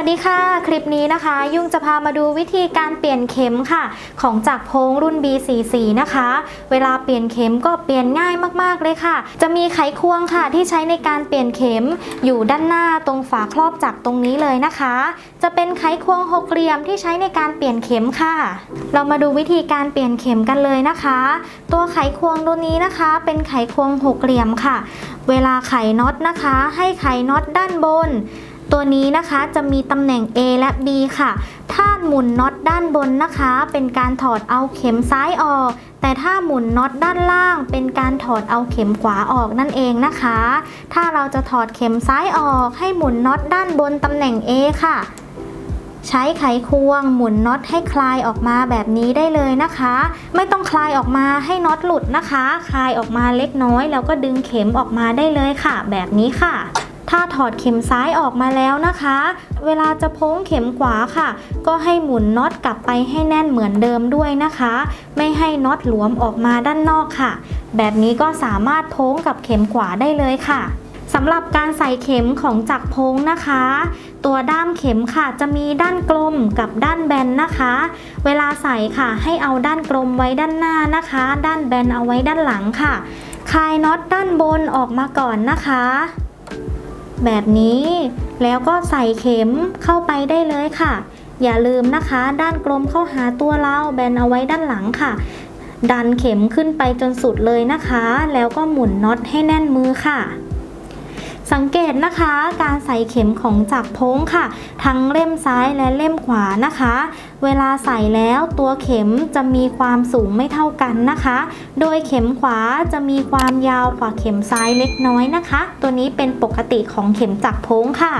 วัสดีค่ะ คลิปนี้นะคะ ยุ่งจะพามาดูวิธีการเปลี่ยนเข็มค่ะ ของจักโพงรุ่น B44 นะคะ เวลาเปลี่ยนเข็มก็เปลี่ยนง่ายมากๆเลยค่ะ จะมีไขควงค่ะที่ใช้ในการเปลี่ยนเข็มอยู่ด้านหน้าตรงฝาครอบจักตรงนี้เลยนะคะ จะเป็นไขควงหกเหลี่ยมที่ใช้ในการเปลี่ยนเข็มค่ะ เรามาดูวิธีการเปลี่ยนเข็มกันเลยนะคะ ตัวไขควงตัวนี้นะคะ เป็นไขควงหกเหลี่ยมค่ะ เวลาไขน็อตนะคะ ให้ไขน็อตด้านบน ตัวนี้นะคะจะมีตำแหน่ง A และ B ค่ะ ถ้าหมุนน็อตด้านบนนะคะ เป็นการถอดเอาเข็มซ้ายออก แต่ถ้าหมุนน็อตด้านล่าง เป็นการถอดเอาเข็มขวาออกนั่นเองนะคะ ถ้าเราจะถอดเข็มซ้ายออกให้หมุนน็อตด้านบนตำแหน่ง A ค่ะใช้ไขควงหมุนน็อตให้คลายออกมาแบบนี้ได้เลยนะคะ ไม่ต้องคลายออกมาให้น็อตหลุดนะคะ คลายออกมาเล็กน้อย แล้วก็ดึงเข็มออกมาได้เลยค่ะ แบบนี้ค่ะ ถ้าถอดเข็มซ้ายออกมาแล้วนะคะ เวลาจะโพ้งเข็มขวาค่ะ ก็ให้หมุนน็อตกลับไปให้แน่นเหมือนเดิมด้วยนะคะ ไม่ให้น็อตหลวมออกมาด้านนอกค่ะ แบบนี้ก็สามารถโพ้งกับเข็มขวาได้เลยค่ะสำหรับการใส่เข็มของจักรพ้งนะคะ ตัวด้ามเข็มค่ะจะมีด้านกลมกับด้านแบนนะคะ เวลาใส่ค่ะให้เอาด้านกลมไว้ด้านหน้านะคะ ด้านแบนเอาไว้ด้านหลังค่ะ คลายน็อตด้านบนออกมาก่อนนะคะ แบบนี้แล้วก็ใส่เข็มเข้าไปได้เลยค่ะ อย่าลืมนะคะ ด้านกลมเข้าหาตัวเราแบนเอาไว้ด้านหลังค่ะ ดันเข็มขึ้นไปจนสุดเลยนะคะ แล้วก็หมุนน็อตให้แน่นมือค่ะ สังเกตนะคะการใส่เข็มของจักรพงค่ะ ทั้งเล่มซ้ายและเล่มขวานะคะ เวลาใส่แล้วตัวเข็มจะมีความสูงไม่เท่ากันนะคะ โดยเข็มขวาจะมีความยาวกว่าเข็มซ้ายเล็กน้อยนะคะ ตัวนี้เป็นปกติของเข็มจักรพงค่ะ